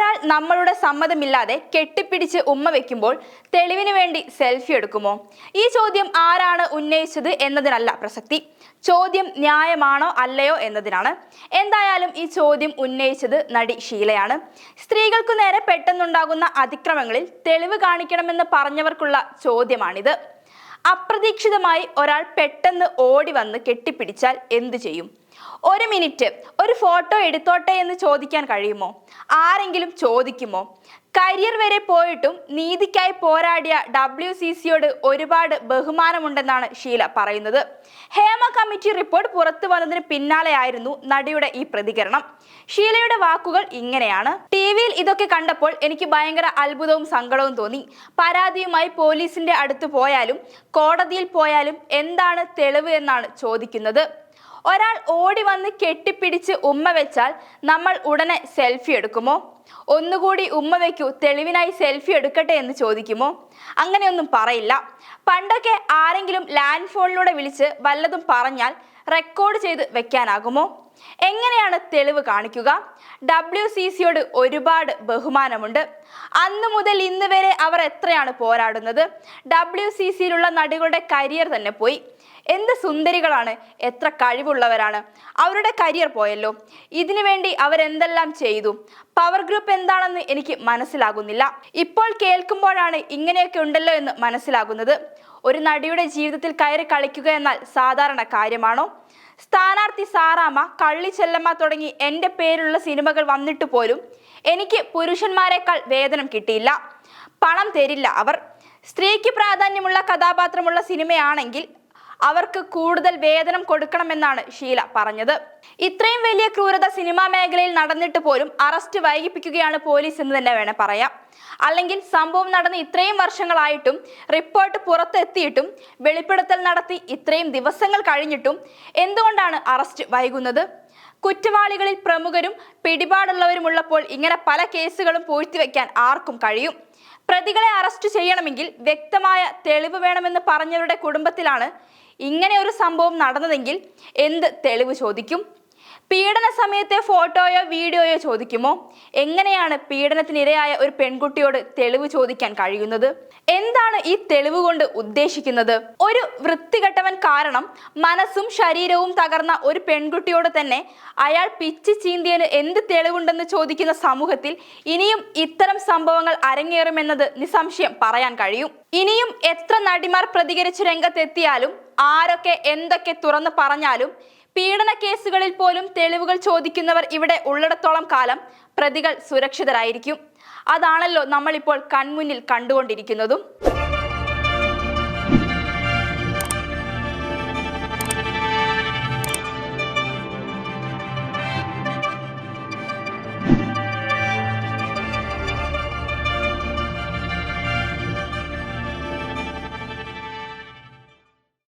ഒരാൾ നമ്മളുടെ സമ്മതമില്ലാതെ കെട്ടിപ്പിടിച്ച് ഉമ്മ വെക്കുമ്പോൾ തെളിവിന് വേണ്ടി സെൽഫി എടുക്കുമോ? ഈ ചോദ്യം ആരാണ് ഉന്നയിച്ചത് എന്നതിനല്ല പ്രസക്തി. ചോദ്യം ന്യായമാണോ അല്ലയോ എന്നതിനാണ്. എന്തായാലും ഈ ചോദ്യം ഉന്നയിച്ചത് നടി ഷീലയാണ്. സ്ത്രീകൾക്കു നേരെ പെട്ടെന്നുണ്ടാകുന്ന അതിക്രമങ്ങളിൽ തെളിവ് കാണിക്കണമെന്ന് പറഞ്ഞവർക്കുള്ള ചോദ്യമാണിത്. അപ്രതീക്ഷിതമായി ഒരാൾ പെട്ടെന്ന് ഓടി വന്ന് കെട്ടിപ്പിടിച്ചാൽ എന്തു ചെയ്യും? ഒരു മിനിറ്റ് ഒരു ഫോട്ടോ എടുത്തോട്ടെ എന്ന് ചോദിക്കാൻ കഴിയുമോ? ആരെങ്കിലും ചോദിക്കുമോ? കരിയർ വരെ പോയിട്ടും നീതിക്കായി പോരാടിയ ഡബ്ല്യു സി സിയോട് ഒരുപാട് ബഹുമാനമുണ്ടെന്നാണ് ഷീല പറയുന്നത്. ഹേമ കമ്മിറ്റി റിപ്പോർട്ട് പുറത്തു വന്നതിന് പിന്നാലെയായിരുന്നു നടിയുടെ ഈ പ്രതികരണം. ഷീലയുടെ വാക്കുകൾ ഇങ്ങനെയാണ്. ടി വിയിൽ ഇതൊക്കെ കണ്ടപ്പോൾ എനിക്ക് ഭയങ്കര അത്ഭുതവും സങ്കടവും തോന്നി. പരാതിയുമായി പോലീസിന്റെ അടുത്ത് പോയാലും കോടതിയിൽ പോയാലും എന്താണ് തെളിവ് എന്നാണ് ചോദിക്കുന്നത്. ഒരാൾ ഓടി വന്ന് കെട്ടിപ്പിടിച്ച് ഉമ്മ വെച്ചാൽ നമ്മൾ ഉടനെ സെൽഫി എടുക്കുമോ? ഒന്നുകൂടി ഉമ്മ വയ്ക്കൂ തെളിവിനായി സെൽഫി എടുക്കട്ടെ എന്ന് ചോദിക്കുമോ? അങ്ങനെയൊന്നും പറയില്ല. പണ്ടൊക്കെ ആരെങ്കിലും ലാൻഡ് ഫോണിലൂടെ വിളിച്ച് വല്ലതും പറഞ്ഞാൽ റെക്കോർഡ് ചെയ്ത് വെക്കാനാകുമോ? എങ്ങനെയാണ് തെളിവ് കാണിക്കുക? ഡബ്ല്യു സി സിയോട് ഒരുപാട് ബഹുമാനമുണ്ട്. അന്ന് മുതൽ ഇന്ന് വരെ അവർ എത്രയാണ് പോരാടുന്നത്? ഡബ്ല്യു സി സിയിലുള്ള നടികളുടെ കരിയർ തന്നെ പോയി. എന്ത് സുന്ദരികളാണ്? എത്ര കഴിവുള്ളവരാണ്? അവരുടെ കരിയർ പോയല്ലോ. ഇതിനു വേണ്ടി അവരെന്തെല്ലാം ചെയ്തു? പവർ ഗ്രൂപ്പ് എന്താണെന്ന് എനിക്ക് മനസ്സിലാകുന്നില്ല. ഇപ്പോൾ കേൾക്കുമ്പോഴാണ് ഇങ്ങനെയൊക്കെ ഉണ്ടല്ലോ എന്ന് മനസ്സിലാകുന്നത്. ഒരു നടിയുടെ ജീവിതത്തിൽ കയറി കളിക്കുക എന്നാൽ സാധാരണ കാര്യമാണോ? സ്ഥാനാർത്ഥി സാറാമ്മ കള്ളി ചെല്ലമ്മ തുടങ്ങി എന്റെ പേരുള്ള സിനിമകൾ വന്നിട്ട് പോലും എനിക്ക് പുരുഷന്മാരെക്കാൾ വേതനം കിട്ടിയില്ല. പണം തരില്ല അവർ. സ്ത്രീക്ക് പ്രാധാന്യമുള്ള കഥാപാത്രമുള്ള സിനിമയാണെങ്കിൽ അവർക്ക് കൂടുതൽ വേതനം കൊടുക്കണമെന്നാണ് ഷീല പറഞ്ഞത്. ഇത്രയും വലിയ ക്രൂരത സിനിമാ മേഖലയിൽ നടന്നിട്ട് പോലും അറസ്റ്റ് വൈകിപ്പിക്കുകയാണ് പോലീസ് എന്ന് തന്നെ വേണം പറയാം. അല്ലെങ്കിൽ സംഭവം നടന്ന് ഇത്രയും വർഷങ്ങളായിട്ടും റിപ്പോർട്ട് പുറത്തെത്തിയിട്ടും വെളിപ്പെടുത്തൽ നടത്തി ഇത്രയും ദിവസങ്ങൾ കഴിഞ്ഞിട്ടും എന്തുകൊണ്ടാണ് അറസ്റ്റ് വൈകുന്നത്? കുറ്റവാളികളിൽ പ്രമുഖരും പിടിപാടുള്ളവരുമുള്ളപ്പോൾ ഇങ്ങനെ പല കേസുകളും പൂഴ്ത്തിവെക്കാൻ ആർക്കും കഴിയും. പ്രതികളെ അറസ്റ്റ് ചെയ്യണമെങ്കിൽ വ്യക്തമായ തെളിവ് വേണമെന്ന് പറഞ്ഞവരുടെ കുടുംബത്തിലാണ് ഇങ്ങനെ ഒരു സംഭവം നടന്നതെങ്കിൽ എന്ത് തെളിവ് ചോദിക്കും? പീഡന സമയത്തെ ഫോട്ടോയോ വീഡിയോയോ ചോദിക്കുമോ? എങ്ങനെയാണ് പീഡനത്തിനിരയായ ഒരു പെൺകുട്ടിയോട് തെളിവ് ചോദിക്കാൻ കഴിയുന്നത്? എന്താണ് ഈ തെളിവ് കൊണ്ട് ഉദ്ദേശിക്കുന്നത്? ഒരു വൃത്തികെട്ടവൻ കാരണം മനസ്സും ശരീരവും തകർന്ന ഒരു പെൺകുട്ടിയോട് തന്നെ അയാൾ പിച്ച് ചീന്തിയന് എന്ത് തെളിവുണ്ടെന്ന് ചോദിക്കുന്ന സമൂഹത്തിൽ ഇനിയും ഇത്തരം സംഭവങ്ങൾ അരങ്ങേറുമെന്നത് നിസ്സംശയം പറയാൻ കഴിയും. ഇനിയും എത്ര നടിമാർ പ്രതികരിച്ച് രംഗത്തെത്തിയാലും ആരൊക്കെ എന്തൊക്കെ തുറന്നു പറഞ്ഞാലും പീഡന കേസുകളിൽ പോലും തെളിവുകൾ ചോദിക്കുന്നവർ ഇവിടെ ഉള്ളിടത്തോളം കാലം പ്രതികൾ സുരക്ഷിതരായിരിക്കും. അതാണല്ലോ നമ്മളിപ്പോൾ കൺമുന്നിൽ കണ്ടുകൊണ്ടിരിക്കുന്നതും.